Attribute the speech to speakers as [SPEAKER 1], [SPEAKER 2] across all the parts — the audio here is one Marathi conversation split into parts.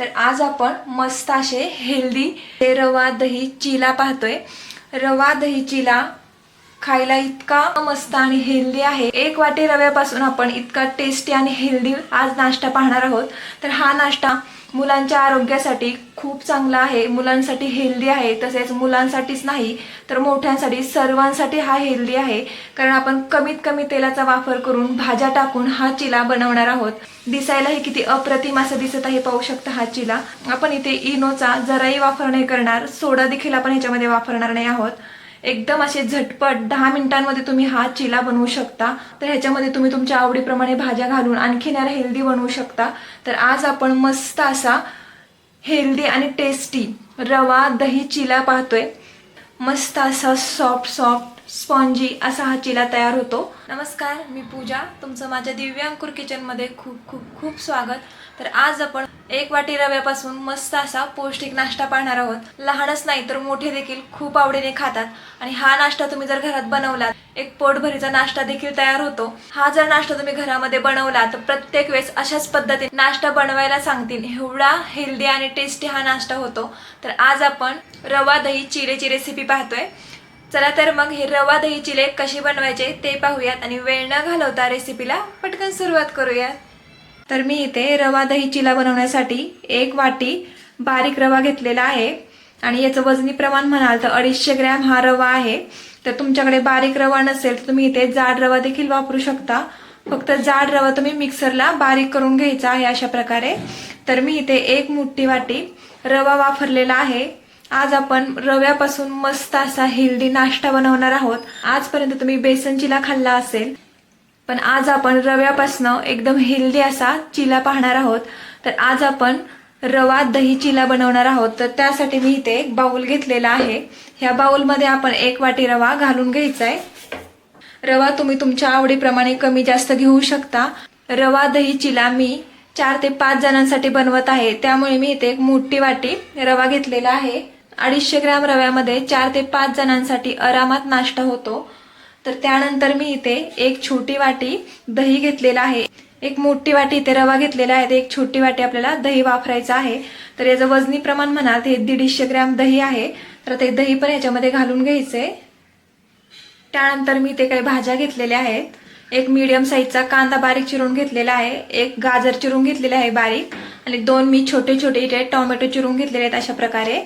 [SPEAKER 1] तर आज आपण मस्त असे हेल्दी हे रवा दही चिला पाहतोय. रवा दही चिला खायला इतका मस्त आणि हेल्दी आहे. एक वाटी रव्यापासून आपण इतका टेस्टी आणि हेल्दी आज नाश्ता पाहणार आहोत. तर हा नाश्ता मुलांच्या आरोग्यासाठी खूप चांगला आहे मुलांसाठी हेल्दी आहे तसेच मुलांसाठीच नाही तर मोठ्यांसाठी सर्वांसाठी हा हेल्दी आहे. कारण आपण कमीत कमी तेलाचा वापर करून भाज्या टाकून हा चिला बनवणार आहोत. दिसायलाही किती अप्रतिम असं दिसत आहे पाहू शकता हा चिला. आपण इथे इनोचा जराही वापर नाही करणार सोडा देखील आपण ह्याच्यामध्ये वापरणार नाही आहोत. एकदम असे झटपट दहा मिनिटांमध्ये तुम्ही हा चिला बनवू शकता. तर ह्याच्यामध्ये तुम्ही तुमच्या आवडीप्रमाणे भाज्या घालून आणखीन याला हेल्दी बनवू शकता. तर आज आपण मस्त असा हेल्दी आणि टेस्टी रवा दही चिला पाहतोय. मस्त असा सॉफ्ट सॉफ्ट स्पॉन्जी असा हा चिला तयार होतो. नमस्कार मी पूजा. तुमचं माझ्या दिव्यांकुर किचनमध्ये खूप खूप खूप स्वागत. तर आज आपण एक वाटी रव्यापासून मस्त असा पौष्टिक नाश्ता पाहणार आहोत. लहानच नाही तर मोठे देखील खूप आवडीने खातात. आणि हा नाश्ता तुम्ही जर घरात बनवलात एक पोटभरीचा नाश्ता देखील तयार होतो. हा जर नाश्ता तुम्ही घरामध्ये बनवला तर प्रत्येक वेळेस अशाच पद्धतीने नाश्ता बनवायला सांगतील. एवढा हेल्दी आणि टेस्टी हा नाश्ता होतो. तर आज आपण रवा दही चिलेची रेसिपी पाहतोय. चला तर मग हे रवा दही चिले कसे बनवायचे ते पाहूयात आणि वेळ न घालवता रेसिपीला पटकन सुरुवात करूयात. तर मी इथे रवा दही चिला बनवण्यासाठी एक वाटी बारीक रवा घेतलेला आहे. आणि याचं वजनी प्रमाण म्हणाल तर अडीचशे ग्रॅम हा रवा आहे. तर तुमच्याकडे बारीक रवा नसेल तर तुम्ही इथे जाड रवा देखील वापरू शकता. फक्त जाड रवा तुम्ही मिक्सरला बारीक करून घ्यायचा आहे अशा प्रकारे. तर मी इथे एक मोठी वाटी रवा वापरलेला आहे. आज आपण रव्यापासून मस्त असा हेल्दी नाश्ता बनवणार आहोत. आजपर्यंत तुम्ही बेसन चिला खाल्ला असेल पण आज आपण रव्यापासनं एकदम हेल्दी असा चिला पाहणार आहोत. तर आज आपण रवा दही चिला बनवणार आहोत. तर त्यासाठी मी इथे एक बाऊल घेतलेला आहे. ह्या बाऊलमध्ये आपण एक वाटी रवा घालून घ्यायचा आहे रवा तुम्ही तुमच्या आवडीप्रमाणे कमी जास्त घेऊ शकता. रवा दही चिला मी चार ते पाच जणांसाठी बनवत आहे. त्यामुळे मी इथे एक मोठी वाटी रवा घेतलेला आहे. अडीचशे ग्रॅम रव्यामध्ये चार ते पाच जणांसाठी आरामात नाश्ता होतो. तर त्यानंतर मी इथे एक छोटी वाटी दही घेतलेला आहे. एक मोठी वाटी इथे रवा घेतलेला आहे. एक छोटी वाटी आपल्याला दही वापरायचं आहे. तर याचं वजनी प्रमाण म्हणाल हे दीडशे ग्रॅम दही आहे. तर ते दही पण याच्यामध्ये घालून घ्यायचे. त्यानंतर मी इथे काही भाज्या घेतलेल्या आहेत. एक मीडियम साईजचा कांदा बारीक चिरून घेतलेला आहे. एक गाजर चिरून घेतलेला आहे बारीक. आणि दोन मी छोटे छोटे इथे टोमॅटो चिरून घेतलेले आहेत अशा प्रकारे.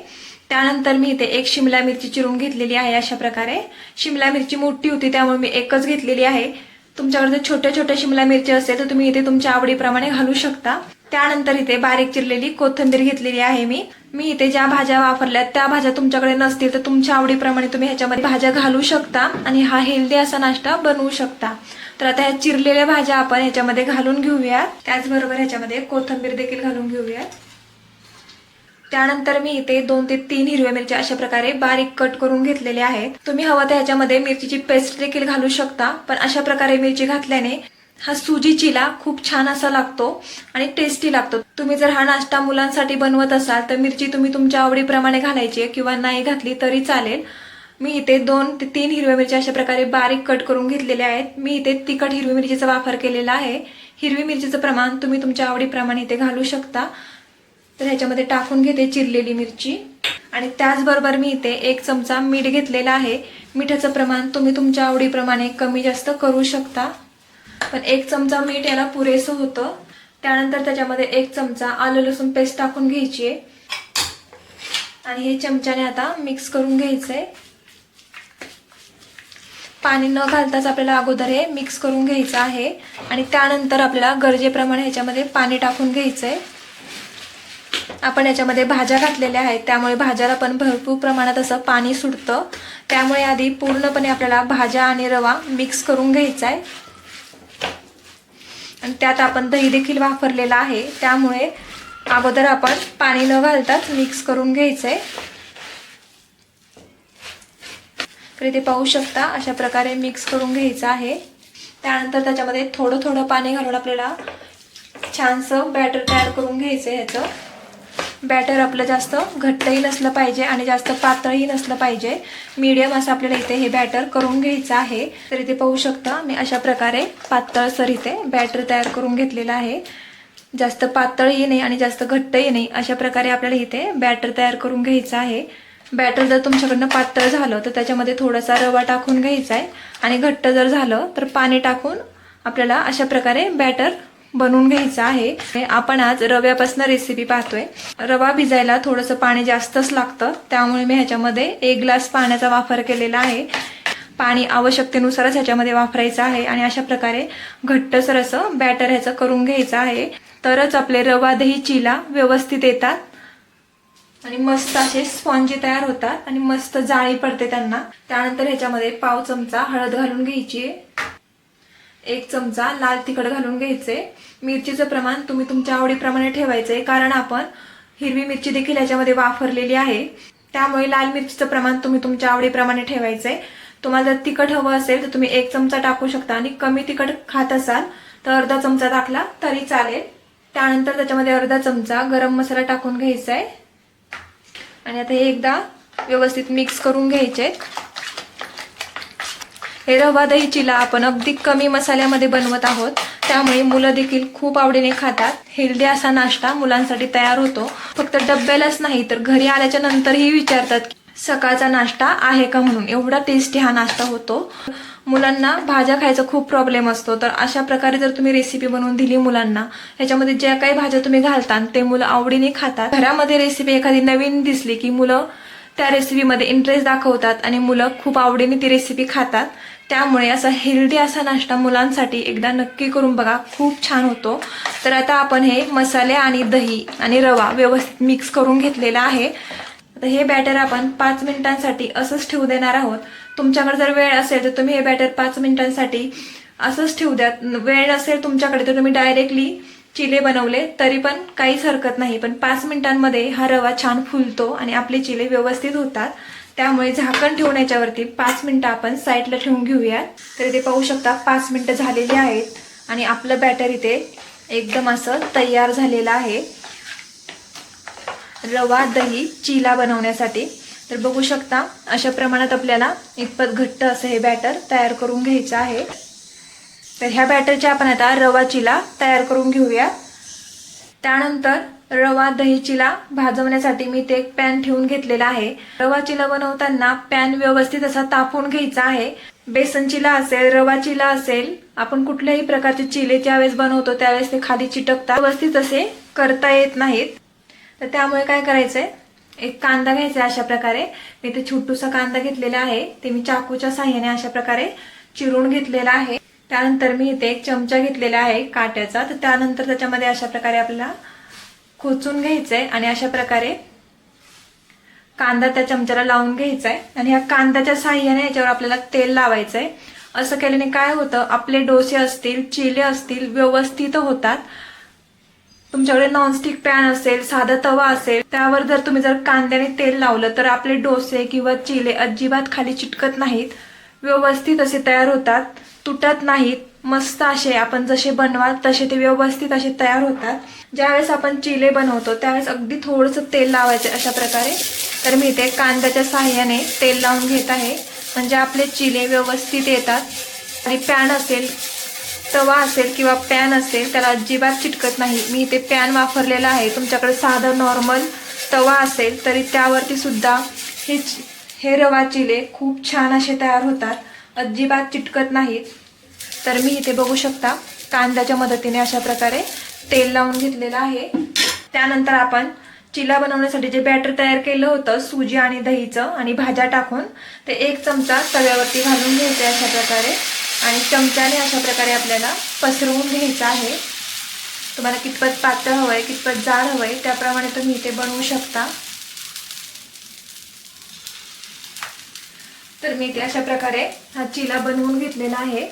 [SPEAKER 1] त्यानंतर मी इथे एक शिमला मिरची चिरून घेतलेली आहे अशा प्रकारे. शिमला मिरची मोठी होती त्यामुळे मी एकच घेतलेली आहे. तुमच्याकडे जर छोट्या छोट्या शिमला मिरची असेल तर तुम्ही इथे तुमच्या आवडीप्रमाणे घालू शकता. त्यानंतर इथे बारीक चिरलेली कोथिंबीर घेतलेली आहे मी. मी इथे ज्या भाज्या वापरल्या त्या भाज्या तुमच्याकडे नसतील तर तुमच्या आवडीप्रमाणे तुम्ही ह्याच्यामध्ये भाज्या घालू शकता आणि हा हेल्दी असा नाश्ता बनवू शकता. तर आता ह्या चिरलेल्या भाज्या आपण ह्याच्यामध्ये घालून घेऊयात. त्याचबरोबर ह्याच्यामध्ये कोथिंबीर देखील घालून घेऊयात. त्यानंतर मी इथे दोन ते तीन हिरव्या मिरच्या अशा प्रकारे बारीक कट करून घेतलेल्या आहेत. तुम्ही हवं तर ह्याच्यामध्ये मिरचीची पेस्ट देखील घालू शकता पण अशा प्रकारे मिरची घातल्याने हा सुजी चिला खूप छान असा लागतो आणि टेस्टी लागतो. तुम्ही जर हा नाश्ता मुलांसाठी बनवत असाल तर मिरची तुम्ही तुमच्या आवडीप्रमाणे घालायची किंवा नाही घातली तरी चालेल. मी इथे दोन ते तीन हिरव्या मिरच्या अशा प्रकारे बारीक कट करून घेतलेल्या आहेत. मी इथे तिखट हिरवी मिरचीचा वापर केलेला आहे. हिरवी मिरचीचं प्रमाण तुम्ही तुमच्या आवडीप्रमाणे इथे घालू शकता. तर ह्याच्यामध्ये टाकून घेते चिरलेली मिरची. आणि त्याचबरोबर मी इथे एक चमचा मीठ घेतलेला आहे. मिठाचं प्रमाण तुम्ही तुमच्या आवडीप्रमाणे कमी जास्त करू शकता. पण एक चमचा मीठ याला पुरेसं होतं. त्यानंतर त्याच्यामध्ये एक चमचा आलं लसूण पेस्ट टाकून घ्यायची आहे. आणि हे चमच्याने आता मिक्स करून घ्यायचं आहे पाणी न घालताच आपल्याला अगोदर हे मिक्स करून घ्यायचं आहे. आणि त्यानंतर आपल्याला गरजेप्रमाणे ह्याच्यामध्ये पाणी टाकून घ्यायचं आहे आपण याच्यामध्ये भाज्या घातलेल्या आहेत त्यामुळे भाज्याला पण भरपूर प्रमाणात असं पाणी सुटतं. त्यामुळे आधी पूर्णपणे आपल्याला भाज्या आणि रवा मिक्स करून घ्यायचा आहे आणि त्यात आपण दही देखील वापरलेला आहे. त्यामुळे अगोदर आपण पाणी न घालताच मिक्स करून घ्यायचं आहे तर इथे पाहू शकता अशा प्रकारे मिक्स करून घ्यायचं आहे. त्यानंतर त्याच्यामध्ये थोडं थोडं पाणी घालून आपल्याला छानसं बॅटर तयार करून घ्यायचं आहे ह्याचं. बॅटर आपलं जास्त घट्टही नसलं पाहिजे आणि जास्त पातळही नसलं पाहिजे. मीडियम असं आपल्याला इथे हे बॅटर करून घ्यायचं आहे. तर इथे पाहू शकता मी अशा प्रकारे पातळसर इथे बॅटर तयार करून घेतलेलं आहे. जास्त पातळही नाही आणि जास्त घट्टही नाही अशा प्रकारे आपल्याला इथे बॅटर तयार करून घ्यायचं आहे. बॅटर जर तुमच्याकडनं पातळ झालं तर त्याच्यामध्ये थोडासा रवा टाकून घ्यायचा आहे. आणि घट्ट जर झालं तर पाणी टाकून आपल्याला अशा प्रकारे बॅटर बनवून घ्यायचं आहे. हे आपण आज रव्यापासून रेसिपी पाहतोय. रवा भिजायला थोडंसं पाणी जास्तच लागतं. त्यामुळे मी ह्याच्यामध्ये एक ग्लास पाण्याचा वापर केलेला आहे. पाणी आवश्यकतेनुसारच ह्याच्यामध्ये वापरायचं आहे आणि अशा प्रकारे घट्टसर असं बॅटर ह्याचं करून घ्यायचं आहे. तरच आपले रवा दही चिला व्यवस्थित येतात. आणि मस्त असे स्पॉन्जी तयार होतात आणि मस्त जाळी पडते त्यांना. त्यानंतर ह्याच्यामध्ये पाव चमचा हळद घालून घ्यायची आहे. एक चमचा लाल तिखट घालून घ्यायचे. मिरचीचं प्रमाण तुम्ही तुमच्या आवडीप्रमाणे ठेवायचंय कारण आपण हिरवी मिरची देखील याच्यामध्ये वापरलेली आहे. त्यामुळे लाल मिरचीचं प्रमाण तुम्ही तुमच्या आवडीप्रमाणे ठेवायचंय तुम्हाला जर तिखट हवं असेल तर तुम्ही एक चमचा टाकू शकता आणि कमी तिखट खात असाल तर अर्धा चमचा टाकला तरी चालेल. त्यानंतर त्याच्यामध्ये अर्धा चमचा गरम मसाला टाकून घ्यायचा आहे आणि आता हे एकदा व्यवस्थित मिक्स करून घ्यायचे हे रवा दही चिला आपण अगदी कमी मसाल्यामध्ये बनवत आहोत. त्यामुळे मुलं देखील खूप आवडीने खातात. हेल्दी असा नाश्ता मुलांसाठी तयार होतो. फक्त डब्यालाच नाही तर घरी आल्याच्या नंतरही विचारतात सकाळचा नाश्ता आहे का म्हणून? एवढा टेस्टी हा नाश्ता होतो. मुलांना भाज्या खायचा खूप प्रॉब्लेम असतो. तर अशा प्रकारे जर तुम्ही रेसिपी बनवून दिली मुलांना ह्याच्यामध्ये ज्या काही भाज्या तुम्ही घालता ते मुलं आवडीने खातात. घरामध्ये रेसिपी एखादी नवीन दिसली की मुलं त्या रेसिपीमध्ये इंटरेस्ट दाखवतात आणि मुलं खूप आवडीने ती रेसिपी खातात. त्यामुळे असा हेल्दी असा नाश्ता मुलांसाठी एकदा नक्की करून बघा. खूप छान होतो. तर आता आपण हे मसाले आणि दही आणि रवा व्यवस्थित मिक्स करून घेतलेला आहे. आता हे बॅटर आपण पाच मिनिटांसाठी असंच ठेवू देणार आहोत. तुमच्याकडे जर वेळ असेल तर तुम्ही हे बॅटर पाच मिनिटांसाठी असंच ठेवू द्या. वेळ नसेल तुमच्याकडे तर तुम्ही डायरेक्टली चिले बनवले तरी पण काहीच हरकत नाही. पण पाच मिनिटांमध्ये हा रवा छान फुलतो आणि आपले चिले व्यवस्थित होतात. त्यामुळे झाकण ठेवून याच्यावरती पाच मिनिटं आपण साईडला ठेवून घेऊयात. तर इथे पाहू शकता पाच मिनिटं झालेली आहेत आणि आपलं बॅटर इथे एकदम असं तयार झालेलं आहे. रवा दही चिला बनवण्यासाठी. तर बघू शकता अशा प्रमाणात आपल्याला इतपत घट्ट असं हे बॅटर तयार करून घ्यायचं आहे. तर ह्या बॅटरच्या आपण आता रवा चिला तयार करून घेऊया त्यानंतर रवा दही चिला भाजवण्यासाठी मी ते एक पॅन ठेवून घेतलेला आहे. रवा चिला बनवताना पॅन व्यवस्थित असा तापून घ्यायचा आहे. बेसन चिला असेल रवा चिला असेल आपण कुठल्याही प्रकारचे चिले ज्यावेळेस बनवतो त्यावेळेस ते खाली चिटकतात. व्यवस्थित असे करता येत नाहीत. तर त्यामुळे काय करायचंय? एक कांदा घ्यायचा आहे अशा प्रकारे. मी ते छोटूसा कांदा घेतलेला आहे. ते मी चाकूच्या साह्याने अशा प्रकारे चिरून घेतलेला आहे. त्यानंतर मी इथे एक चमचा घेतलेला आहे काट्याचा. तर त्यानंतर त्याच्यामध्ये अशा प्रकारे आपल्याला खोचून घ्यायचंय आणि अशा प्रकारे कांदा त्या चमच्याला लावून घ्यायचा आहे आणि ह्या कांद्याच्या साह्याने याच्यावर आपल्याला तेल लावायचंय. असं केल्याने काय होतं आपले डोसे असतील चिले असतील व्यवस्थित होतात. तुमच्याकडे नॉनस्टिक पॅन असेल साधा तवा असेल त्यावर जर तुम्ही जर कांद्याने तेल लावलं तर आपले डोसे किंवा चिले अजिबात खाली चिटकत नाहीत. व्यवस्थित असे तयार होतात तुटत नाहीत. मस्त असे आपण जसे बनवाल तसे ते व्यवस्थित असे तयार होतात. ज्यावेळेस आपण चिले बनवतो त्यावेळेस अगदी थोडंसं तेल लावायचे अशा प्रकारे. तर मी इथे कांद्याच्या साह्याने तेल लावून घेत आहे. म्हणजे आपले चिले व्यवस्थित येतात. आणि पॅन असेल तवा असेल किंवा पॅन असेल त्याला अजिबात चिटकत नाही. मी इथे पॅन वापरलेला आहे. तुमच्याकडे साधं नॉर्मल तवा असेल तरी त्यावरती सुद्धा हे हे रवा चिले खूप छान असे तयार होतात. अजिबात चिटकत नाहीत. तर मी इथे बघू शकता कांद्याच्या मदतीने अशा प्रकारे तेल लावून घेतलेलं आहे. त्यानंतर आपण चिला बनवण्यासाठी जे बॅटर तयार केलं होतं सुजी आणि दहीचं आणि भाज्या टाकून ते एक चमचा तव्यावरती घालून घ्यायचे अशा प्रकारे आणि चमच्याने अशा प्रकारे आपल्याला पसरवून घ्यायचं आहे. तुम्हाला कितपत पातळ हवं आहे कितपत जाड हवं आहे त्याप्रमाणे तुम्ही इथे बनवू शकता. तर मी इथे अशा प्रकारे हा चिला बनवून घेतलेला आहे.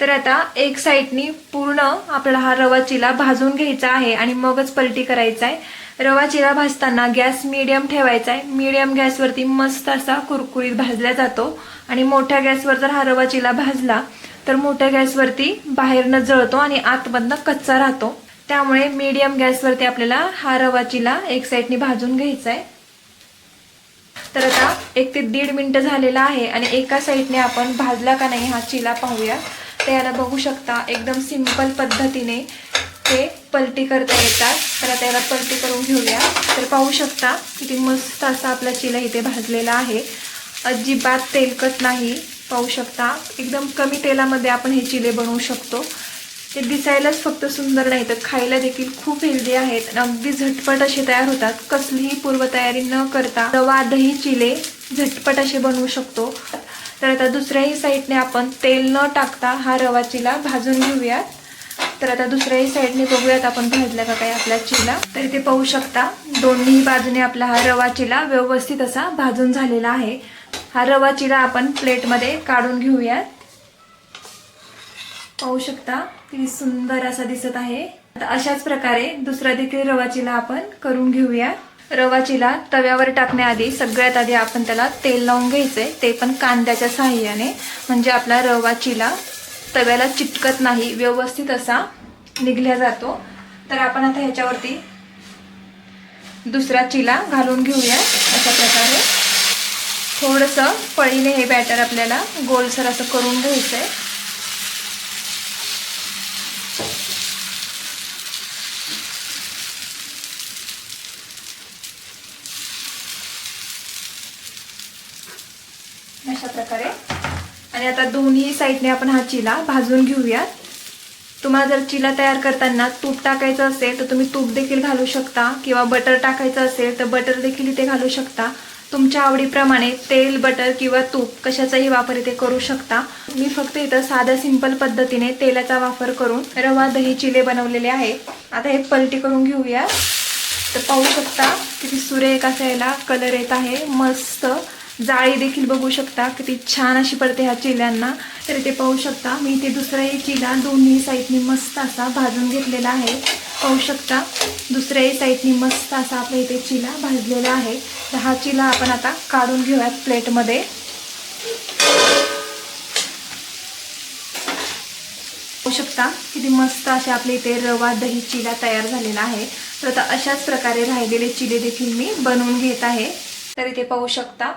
[SPEAKER 1] तर आता एक साईडनी पूर्ण आपला हा रवा चिला भाजून घ्यायचा आहे आणि मगच पलटी करायचा आहे. रवा चिला भाजताना गॅस मीडियम ठेवायचा आहे. मीडियम गॅसवरती मस्त असा कुरकुरीत भाजला जातो. आणि मोठ्या गॅसवर जर हा रवा चिला भाजला तर मोठ्या गॅसवरती बाहेरनं जळतो आणि आतमधनं कच्चा राहतो. त्यामुळे मीडियम गॅसवरती आपल्याला हा रवा चिला एक साईडनी भाजून घ्यायचा आहे. तर आता एक ते दीड मिनिटं झालेला आहे आणि एका साईडने आपण भाजला का नाही हा चिला पाहूया. तर याला बघू शकता. एकदम सिंपल पद्धतीने ते पलटी करता येतात. तर आता याला पलटी करून घेऊया. तर पाहू शकता किती मस्त असा आपला चिला इथे भाजलेला आहे. अजिबात तेलकट नाही. पाहू शकता एकदम कमी तेलामध्ये आपण हे चिले बनवू शकतो. ते दिसायलाच फक्त सुंदर नाही तर खायला देखील खूप हेल्दी आहेत. अगदी झटपट असे तयार होतात. कसलीही पूर्वतयारी न करता रवा दही चिले झटपट असे बनवू शकतो. तर आता दुसऱ्याही साईडने आपण तेल न टाकता हा रवा चिला भाजून घेऊयात. तर आता दुसऱ्याही साईडने बघूयात आपण भाजला का काय आपला चिला. तर इथे पाहू शकता दोन्ही बाजूने आपला हा रवा चिला व्यवस्थित असा भाजून झालेला आहे. हा रवा चिला आपण प्लेटमध्ये काढून घेऊयात. पाहू शकता किती सुंदर असा दिसत आहे. आता अशाच प्रकारे दुसरा देखील रवा चिला आपण करून घेऊया रवा चिला तव्यावर टाकण्याआधी सगळ्यात आधी आपण त्याला तेल लावून घ्यायचं. आहे ते पण कांद्याच्या साहाय्याने. म्हणजे आपला रवा चिला तव्याला चिटकत नाही व्यवस्थित असा निघल्या जातो. तर आपण आता ह्याच्यावरती दुसरा चिला घालून घेऊया. अशा प्रकारे. थोडंसं पळीने हे बॅटर आपल्याला गोलसर असं करून घ्यायचं आहे अशा प्रकारे आणि आता दोन्ही साईडने आपण हा चिला भाजून घेऊयात. तुम्हाला जर चिला तयार करताना तूप टाकायचं असेल तर तुम्ही तूप देखील घालू शकता. किंवा बटर टाकायचं असेल तर बटर देखील इथे घालू शकता. तुमच्या आवडीप्रमाणे तेल बटर किंवा तूप कशाचाही वापर इथे करू शकता. मी फक्त इथं साध्या सिंपल पद्धतीने तेलाचा वापर करून रवा दही चिले बनवलेले आहे आता हे पलटी करून घेऊया तर पाहू शकता किती सुरेख असा याला कलर येत आहे. मस्त. जाळी देखील बघू शकता किती छान अशी पडते ह्या चिल्यांना. तर इथे पाहू शकता मी इथे दुसराही चिला दोन्ही साईडनी मस्त असा भाजून घेतलेला आहे. पाहू शकता दुसऱ्याही साईडनी मस्त असा आपल्या इथे चिला भाजलेला आहे. तर हा चिला आपण आता काढून घेऊयात प्लेटमध्ये. पाहू शकता किती मस्त असे आपल्या इथे रवा दही चिला तयार झालेला आहे. तर आता अशाच प्रकारे राहिलेले चिले देखील मी बनवून घेत आहे. तर इथे पाहू शकता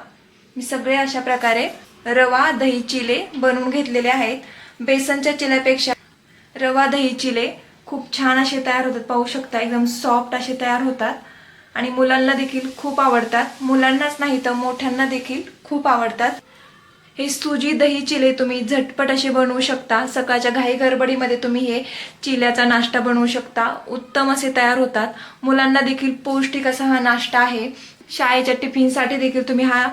[SPEAKER 1] मी सगळे अशा प्रकारे रवा दही चिले बनवून घेतलेले आहेत. बेसनच्या चिल्यापेक्षा रवा दही चिले खूप छान असे तयार होतात. पाहू शकता एकदम सॉफ्ट असे तयार होतात. आणि मुलांना देखील खूप आवडतात. मुलांनाच नाही तर मोठ्यांना देखील खूप आवडतात. हे सुजी दही चिले तुम्ही झटपट असे बनवू शकता. सकाळच्या घाई गडबडीमध्ये तुम्ही हे चिल्याचा नाश्ता बनवू शकता. उत्तम असे तयार होतात. मुलांना देखील पौष्टिक असा हा नाश्ता आहे. शाळेच्या टिफिनसाठी देखील तुम्ही हा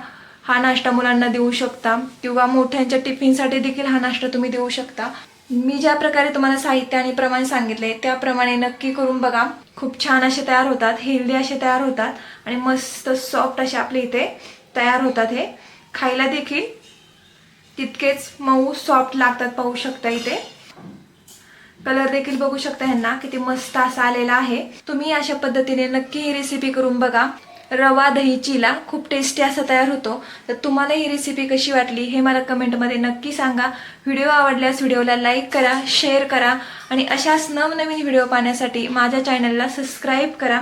[SPEAKER 1] हा नाश्ता मुलांना देऊ शकता किंवा मोठ्यांच्या टिफिनसाठी देखील हा नाश्ता तुम्ही देऊ शकता. मी ज्या प्रकारे तुम्हाला साहित्य आणि प्रमाण सांगितले त्याप्रमाणे नक्की करून बघा. खूप छान असे तयार होतात हेल्दी असे तयार होतात आणि मस्त सॉफ्ट असे आपले इथे तयार होतात हे. खायला देखील तितकेच मऊ सॉफ्ट लागतात पाहू शकता इथे. कलर देखील बघू शकता ह्यांना किती मस्त असा आलेला आहे. तुम्ही अशा पद्धतीने नक्की ही रेसिपी करून बघा. रवा दही चिला खूप टेस्टी असा तयार होतो. तर तुम्हाला ही रेसिपी कशी वाटली हे मला कमेंटमध्ये नक्की सांगा. व्हिडिओ आवडल्यास व्हिडिओला लाईक करा शेअर करा आणि अशाच नवनवीन व्हिडिओ पाहण्यासाठी माझ्या चॅनलला सबस्क्राईब करा.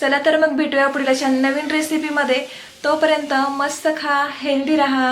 [SPEAKER 1] चला तर मग भेटूया पुढील अशा नवीन रेसिपीमध्ये तोपर्यंत मस्त खा हेल्दी राहा.